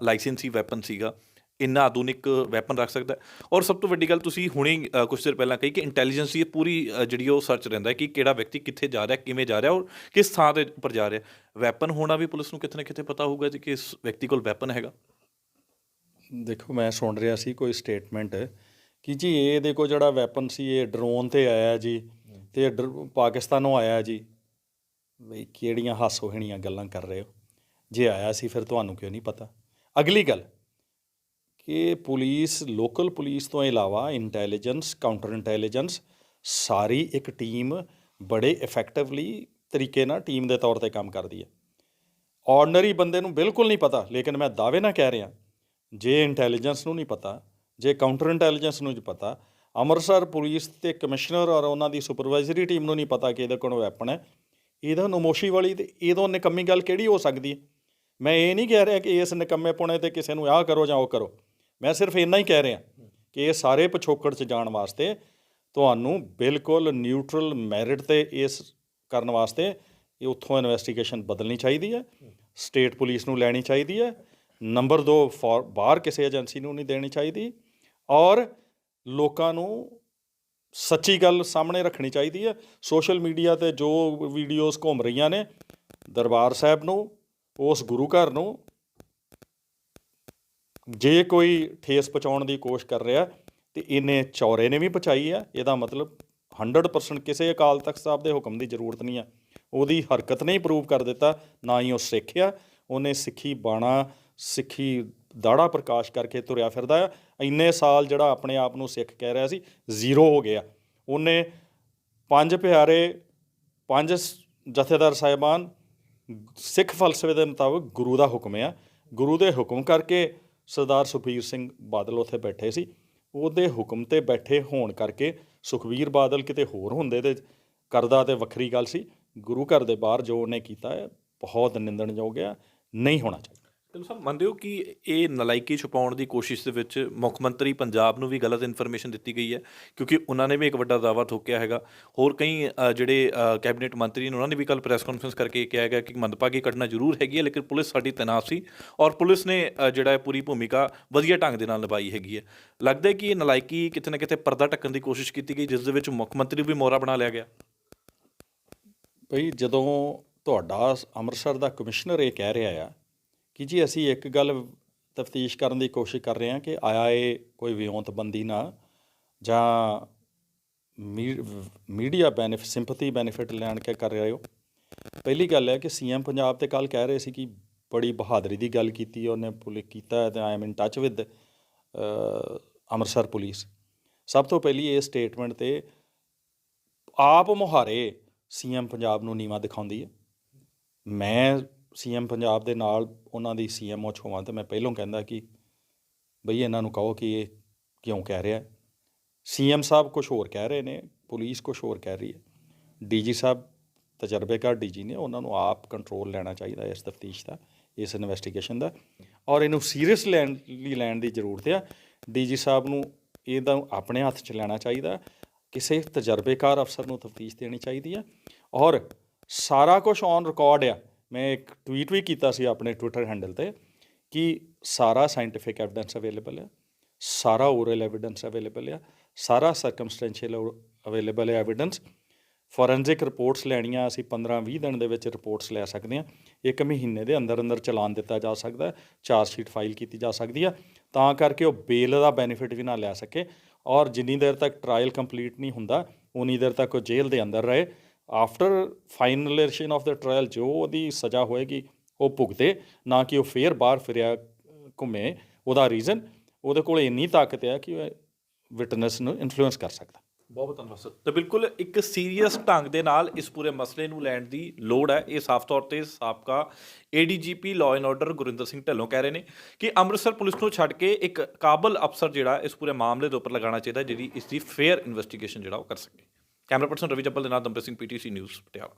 ਲਾਇਸੈਂਸੀ ਵੈਪਨ ਸੀਗਾ। ਇੰਨਾ ਆਧੁਨਿਕ ਵੈਪਨ ਰੱਖ ਸਕਦਾ ਔਰ ਸਭ ਤੋਂ ਵੱਡੀ ਗੱਲ ਤੁਸੀਂ ਹੁਣੇ ਹੀ, ਕੁਝ ਦੇਰ ਪਹਿਲਾਂ ਕਹੀ ਕਿ ਇੰਟੈਲੀਜੈਂਸ ਦੀ ਇਹ ਪੂਰੀ ਜਿਹੜੀ ਉਹ ਸਰਚ ਰਹਿੰਦਾ ਕਿ ਕਿਹੜਾ ਵਿਅਕਤੀ ਕਿੱਥੇ ਜਾ ਰਿਹਾ ਕਿਵੇਂ ਜਾ ਰਿਹਾ ਔਰ ਕਿਸ ਥਾਂ ਦੇ ਉੱਪਰ ਜਾ ਰਿਹਾ। ਵੈਪਨ ਹੋਣਾ ਵੀ ਪੁਲਿਸ ਨੂੰ ਕਿਤੇ ਨਾ ਕਿਤੇ ਪਤਾ ਹੋਊਗਾ ਜੀ ਕਿ ਇਸ ਵਿਅਕਤੀ ਕੋਲ ਵੈਪਨ ਹੈਗਾ। ਦੇਖੋ ਮੈਂ ਸੁਣ ਰਿਹਾ ਸੀ ਕੋਈ ਸਟੇਟਮੈਂਟ ਕਿ ਜੀ ਇਹ ਇਹਦੇ ਕੋਲ ਜਿਹੜਾ ਵੈਪਨ ਸੀ ਇਹ ਡਰੋਨ ਤੇ ਆਇਆ ਜੀ ਤੇ ਡਰ- ਪਾਕਿਸਤਾਨੋਂ ਆਇਆ ਜੀ। ਬਈ ਕਿਹੜੀਆਂ ਹਾਸੋਹੀਣੀਆਂ ਗੱਲਾਂ ਕਰ ਰਹੇ ਹੋ? ਜੇ ਆਇਆ ਸੀ ਫਿਰ ਤੁਹਾਨੂੰ ਕਿਉਂ ਨਹੀਂ ਪਤਾ? ਅਗਲੀ ਗੱਲ ਕਿ ਪੁਲਿਸ ਲੋਕਲ ਪੁਲਿਸ ਤੋਂ ਇਲਾਵਾ ਇੰਟੈਲੀਜੈਂਸ ਕਾਊਂਟਰ ਇੰਟੈਲੀਜੈਂਸ ਸਾਰੀ ਇੱਕ ਟੀਮ ਬੜੇ ਇਫੈਕਟਿਵਲੀ ਤਰੀਕੇ ਨਾਲ ਟੀਮ ਦੇ ਤੌਰ ਤੇ ਕੰਮ ਕਰਦੀ ਹੈ। ਆਰਡੀਨਰੀ ਬੰਦੇ ਨੂੰ ਬਿਲਕੁਲ ਨਹੀਂ ਪਤਾ, ਲੇਕਿਨ ਮੈਂ ਦਾਅਵੇ ਨਾਲ ਕਹਿ ਰਿਹਾ, ਜੇ ਇੰਟੈਲੀਜੈਂਸ ਨੂੰ ਨਹੀਂ ਪਤਾ, ਜੇ ਕਾਊਂਟਰ ਇੰਟੈਲੀਜੈਂਸ ਨੂੰ ਨਹੀਂ ਪਤਾ, ਅੰਮ੍ਰਿਤਸਰ ਪੁਲਿਸ ਤੇ ਕਮਿਸ਼ਨਰ ਔਰ ਉਹਨਾਂ ਦੀ ਸੁਪਰਵਾਈਜ਼ਰੀ ਟੀਮ ਨੂੰ ਨਹੀਂ ਪਤਾ ਕਿ ਇਹਦੇ ਕੋਲ ਵੈਪਨ ਹੈ, ਇਹਦਾ ਨਮੋਸ਼ੀ ਵਾਲੀ ਤੇ ਇਹਦੋਂ ਨਿਕੰਮੀ ਗੱਲ ਕਿਹੜੀ ਹੋ ਸਕਦੀ ਹੈ? ਮੈਂ ਇਹ ਨਹੀਂ ਕਹਿ ਰਿਹਾ ਕਿ ਇਸ ਨਿਕੰਮੇ ਪੁਣੇ ਤੇ ਕਿਸੇ ਨੂੰ ਆਹ ਕਰੋ ਜਾਂ ਉਹ ਕਰੋ। ਮੈਂ ਸਿਰਫ ਇੰਨਾ ਹੀ ਕਹਿ ਰਿਹਾ ਕਿ ਇਹ ਸਾਰੇ ਪਿਛੋਕੜ 'ਚ ਜਾਣ ਵਾਸਤੇ ਤੁਹਾਨੂੰ ਬਿਲਕੁਲ ਨਿਊਟਰਲ ਮੈਰਿਟ ਤੇ ਇਸ ਕਰਨ ਵਾਸਤੇ ਇਹ ਉੱਥੋਂ ਇਨਵੈਸਟੀਗੇਸ਼ਨ ਬਦਲਣੀ ਚਾਹੀਦੀ ਹੈ ਸਟੇਟ ਪੁਲਿਸ ਨੂੰ ਲੈਣੀ ਚਾਹੀਦੀ ਹੈ ਨੰਬਰ 2 ਫॉर ਬਾਹਰ ਕਿਸੇ ਏਜੰਸੀ ਨੂੰ ਨਹੀਂ ਦੇਣੀ ਚਾਹੀਦੀ ਔਰ ਲੋਕਾਂ ਨੂੰ ਸੱਚੀ ਗੱਲ ਸਾਹਮਣੇ ਰੱਖਣੀ ਚਾਹੀਦੀ ਹੈ। ਸੋਸ਼ਲ ਮੀਡੀਆ ਤੇ ਜੋ ਵੀਡੀਓਜ਼ ਘੁੰਮ ਰਹੀਆਂ ਨੇ, ਦਰਬਾਰ ਸਾਹਿਬ ਨੂੰ, ਉਸ ਗੁਰੂ ਘਰ ਨੂੰ ਜੇ ਕੋਈ ਠੇਸ ਪਹੁੰਚਾਉਣ ਦੀ ਕੋਸ਼ਿਸ਼ ਕਰ ਰਿਹਾ, ਤੇ ਇਹਨੇ ਚੌਰੇ ਨੇ ਵੀ ਪਹੁੰਚਾਈ ਆ, ਇਹਦਾ ਮਤਲਬ 100% ਕਿਸੇ ਅਕਾਲ ਤਖਤ ਸਾਹਿਬ ਦੇ ਹੁਕਮ ਦੀ ਜ਼ਰੂਰਤ ਨਹੀਂ ਆ। ਉਹਦੀ ਹਰਕਤ ਨੇ ਹੀ ਪ੍ਰੂਵ ਕਰ ਦਿੱਤਾ, ਨਾ ਹੀ ਉਹ ਸਿੱਖ ਆ। ਉਹਨੇ ਸਿੱਖੀ ਬਾਣਾ, ਸਿੱਖੀ ਦਾੜਾ ਪ੍ਰਕਾਸ਼ ਕਰਕੇ ਤੁਰਿਆ ਫਿਰਦਾ ਆ। ਇੰਨੇ ਸਾਲ ਜਿਹੜਾ ਆਪਣੇ ਆਪ ਨੂੰ ਸਿੱਖ ਕਹਿ ਰਿਹਾ ਸੀ, ਜ਼ੀਰੋ ਹੋ ਗਿਆ। ਉਹਨੇ ਪੰਜ ਪਿਆਰੇ, ਪੰਜ ਜਥੇਦਾਰ ਸਾਹਿਬਾਨ ਸਿੱਖ ਫਲਸਫੇ ਦੇ ਮੁਤਾਬਕ ਗੁਰੂ ਦਾ ਹੁਕਮ ਆ। ਗੁਰੂ ਦੇ ਹੁਕਮ ਕਰਕੇ ਸਰਦਾਰ ਸੁਖਬੀਰ ਸਿੰਘ ਬਾਦਲ ਉੱਥੇ ਬੈਠੇ ਸੀ। ਉਹਦੇ ਹੁਕਮ ਤੇ ਬੈਠੇ ਹੋਣ ਕਰਕੇ ਸੁਖਬੀਰ ਬਾਦਲ ਕਿਤੇ ਹੋਰ ਹੁੰਦੇ ਤੇ ਕਰਦਾ ਤੇ ਵੱਖਰੀ ਗੱਲ ਸੀ। ਗੁਰੂ ਘਰ ਦੇ ਬਾਹਰ ਜੋ ਉਹਨੇ ਕੀਤਾ ਹੈ, ਬਹੁਤ ਨਿੰਦਣਯੋਗ ਹੈ, ਨਹੀਂ ਹੋਣਾ ਚਾਹੀਦਾ। ਢਿੱਲੋਂ ਸਾਹਿਬ ਮੰਨਦੇ ਹੋ ਕਿ ਇਹ ਨਲਾਇਕੀ ਛੁਪਾਉਣ ਦੀ ਕੋਸ਼ਿਸ਼ ਦੇ ਵਿੱਚ ਮੁੱਖ ਮੰਤਰੀ ਪੰਜਾਬ ਨੂੰ ਵੀ ਗਲਤ ਇਨਫੋਰਮੇਸ਼ਨ ਦਿੱਤੀ ਗਈ ਹੈ, ਕਿਉਂਕਿ ਉਹਨਾਂ ਨੇ ਵੀ ਇੱਕ ਵੱਡਾ ਦਾਅਵਾ ਠੋਕਿਆ ਹੈਗਾ। ਹੋਰ ਕਈ ਜਿਹੜੇ ਕੈਬਨਿਟ ਮੰਤਰੀ ਨੇ ਉਹਨਾਂ ਨੇ ਵੀ ਕੱਲ ਪ੍ਰੈਸ ਕਾਨਫਰੰਸ ਕਰਕੇ ਕਿਹਾ ਹੈਗਾ ਕਿ ਮੰਦਭਾਗੀ ਘਟਨਾ ਜ਼ਰੂਰ ਹੈਗੀ ਹੈ, ਲੇਕਿਨ ਪੁਲਿਸ ਸਾਡੀ ਤੈਨਾਤ ਸੀ ਔਰ ਪੁਲਿਸ ਨੇ ਜਿਹੜਾ ਹੈ ਪੂਰੀ ਭੂਮਿਕਾ ਵਧੀਆ ਢੰਗ ਦੇ ਨਾਲ ਨਿਭਾਈ ਹੈਗੀ ਹੈ। ਲੱਗਦਾ ਹੈ ਕਿ ਇਹ ਨਲਾਇਕੀ ਕਿਤੇ ਨਾ ਕਿਤੇ ਪਰਦਾ ਢੱਕਣ ਦੀ ਕੋਸ਼ਿਸ਼ ਕੀਤੀ ਗਈ, ਜਿਸ ਦੇ ਵਿੱਚ ਮੁੱਖ ਮੰਤਰੀ ਵੀ ਮੋਹਰਾ ਬਣਾ ਲਿਆ ਗਿਆ। ਭਈ ਜਦੋਂ ਤੁਹਾਡਾ ਅੰਮ੍ਰਿਤਸਰ ਦਾ ਕਮਿਸ਼ਨਰ ਇਹ ਕਹਿ ਰਿਹਾ ਆ ਕਿ ਜੀ ਅਸੀਂ ਇੱਕ ਗੱਲ ਤਫਤੀਸ਼ ਕਰਨ ਦੀ ਕੋਸ਼ਿਸ਼ ਕਰ ਰਹੇ ਹਾਂ ਕਿ ਆਇਆ ਇਹ ਕੋਈ ਵਿਉਂਤਬੰਦੀ ਨਾ, ਜਾਂ ਮੀ- ਮੀਡੀਆ ਬੈਨੀਫਿਟ ਸਿੰਪਥੀ ਬੈਨੀਫਿਟ ਲੈਣ ਕੇ ਕਰ ਰਹੇ ਹੋ। ਪਹਿਲੀ ਗੱਲ ਹੈ ਕਿ ਸੀਐਮ ਪੰਜਾਬ ਤੇ ਕੱਲ ਕਹਿ ਰਹੇ ਸੀ ਕਿ ਬੜੀ ਬਹਾਦਰੀ ਦੀ ਗੱਲ ਕੀਤੀ ਹੈ, ਉਹਨੇ ਪੁਲਿਸ ਕੀਤਾ ਹੈ ਤੇ I am in touch with Amritsar police. ਸਭ ਤੋਂ ਪਹਿਲੀ ਇਹ ਸਟੇਟਮੈਂਟ ਤੇ ਆਪ ਮੁਹਾਰੇ ਸੀਐਮ ਪੰਜਾਬ ਨੂੰ ਨੀਵਾ ਦਿਖਾਉਂਦੀ ਹੈ। ਮੈਂ ਸੀਐਮ ਪੰਜਾਬ ਦੇ ਨਾਲ ਉਹਨਾਂ ਦੀ ਸੀਐਮਓ ਹੋਵਾਂ ਤੇ ਮੈਂ ਪਹਿਲਾਂ ਕਹਿੰਦਾ ਕਿ ਬਈ ਇਹਨਾਂ ਨੂੰ ਕਹੋ ਕਿ ਇਹ ਕਿਉਂ ਕਹਿ ਰਿਹਾ। ਸੀਐਮ ਸਾਹਿਬ ਕੁਝ ਹੋਰ ਕਹਿ ਰਹੇ ਨੇ, ਪੁਲਿਸ ਕੁਝ ਹੋਰ ਕਹਿ ਰਹੀ ਹੈ। ਡੀਜੀ ਸਾਹਿਬ ਤਜਰਬੇਕਾਰ ਡੀਜੀ ਨੇ, ਉਹਨਾਂ ਨੂੰ ਆਪ ਕੰਟਰੋਲ ਲੈਣਾ ਚਾਹੀਦਾ ਇਸ ਤਫਤੀਸ਼ ਦਾ, ਇਸ ਇਨਵੈਸਟੀਗੇਸ਼ਨ ਦਾ। ਔਰ ਇਹਨੂੰ ਸੀਰੀਅਸ ਲੈਣ ਲਈ ਲੈਣ ਦੀ ਜ਼ਰੂਰਤ ਆ। ਡੀਜੀ ਸਾਹਿਬ ਨੂੰ ਇਹਦਾ ਆਪਣੇ ਹੱਥ 'ਚ ਲੈਣਾ ਚਾਹੀਦਾ। ਕਿਸੇ ਤਜਰਬੇਕਾਰ ਅਫਸਰ ਨੂੰ ਤਫਤੀਸ਼ ਦੇਣੀ ਚਾਹੀਦੀ ਆ। ਔਰ ਸਾਰਾ ਕੁਝ ਔਨ ਰਿਕਾਰਡ ਆ। ਮੈਂ ਇੱਕ ਟਵੀਟ ਵੀ ਕੀਤਾ ਸੀ ਆਪਣੇ ਟਵਿੱਟਰ ਹੈਂਡਲ ਤੇ ਕਿ ਸਾਰਾ ਸਾਇੰਟੀਫਿਕ ਐਵੀਡੈਂਸ ਅਵੇਲੇਬਲ ਹੈ ਸਾਰਾ ਓਰਲ ਐਵੀਡੈਂਸ ਅਵੇਲੇਬਲ ਆ, ਸਾਰਾ ਸਰਕਮਸਟੈਂਸ਼ੀਅਲ ਅਵੇਲੇਬਲ ਹੈ ਐਵੀਡੈਂਸ ਫੋਰੈਂਸਿਕ ਰਿਪੋਰਟਸ ਲੈਣੀਆਂ, ਅਸੀਂ 15-20 ਦਿਨ ਦੇ ਵਿੱਚ ਰਿਪੋਰਟਸ ਲੈ ਸਕਦੇ ਹਾਂ, ਇੱਕ ਮਹੀਨੇ ਦੇ ਅੰਦਰ ਅੰਦਰ ਚਲਾਨ ਦਿੱਤਾ ਜਾ ਸਕਦਾ ਹੈ ਚਾਰਜ ਸ਼ੀਟ ਫਾਈਲ ਕੀਤੀ ਜਾ ਸਕਦੀ ਆ, ਤਾਂ ਕਰਕੇ ਉਹ ਬੇਲ ਦਾ ਬੈਨੀਫਿਟ ਵੀ ਨਾ ਲੈ ਸਕੇ, ਔਰ ਜਿੰਨੀ ਦੇਰ ਤੱਕ ਟ੍ਰਾਇਲ ਕੰਪਲੀਟ ਨਹੀਂ ਹੁੰਦਾ, ਉਨੀ ਦੇਰ ਤੱਕ ਉਹ ਜੇਲ੍ਹ ਦੇ ਅੰਦਰ ਰਹੇ after finalisation of the trial ਜੋ ਉਹਦੀ ਸਜ਼ਾ ਹੋਏਗੀ, ਉਹ ਭੁਗਤੇ, ਨਾ ਕਿ ਉਹ ਫੇਰ ਬਾਹਰ ਫਿਰਿਆ ਘੁੰਮੇ। ਉਹਦਾ ਰੀਜ਼ਨ ਉਹਦੇ ਕੋਲ ਇੰਨੀ ਤਾਕਤ ਹੈ ਕਿ ਉਹ ਵਿਟਨੈਸ ਨੂੰ ਇਨਫਲੂਐਂਸ ਕਰ ਸਕਦਾ। ਬਹੁਤ ਬਹੁਤ ਧੰਨਵਾਦ ਸਰ ਤੇ ਬਿਲਕੁਲ ਇੱਕ ਸੀਰੀਅਸ ਢੰਗ ਦੇ ਨਾਲ ਇਸ ਪੂਰੇ ਮਸਲੇ ਨੂੰ ਲੈਣ ਦੀ ਲੋੜ ਹੈ। ਇਹ ਸਾਫ਼ ਤੌਰ ਤੇ ਸਾਬਕਾ ADGP law and order Gurinder Singh Dhillon ਕਹਿ ਰਹੇ ਨੇ ਕਿ ਅੰਮ੍ਰਿਤਸਰ ਪੁਲਿਸ ਨੂੰ ਛੱਡ ਕੇ ਇੱਕ ਕਾਬਲ ਅਫਸਰ ਜਿਹੜਾ ਇਸ ਪੂਰੇ ਮਾਮਲੇ ਦੇ ਉੱਪਰ ਲਗਾਉਣਾ ਚਾਹੀਦਾ ਜਿਹਦੀ ਇਸ ਦੀ ਫੇਅਰ ਇਨਵੈਸਟੀਗੇਸ਼ਨ ਜਿਹੜਾ ਉਹ ਕਰ ਸਕੇ। ਕੈਮਰਾ ਪਰਸਨ ਰਵੀ ਜੱਬਲ ਦੇ ਨਾਲ ਦੰਪੇ ਸਿੰਘ ਪੀਟੀਸੀ ਨਿਊਜ਼ ਪਟਿਆਲਾ।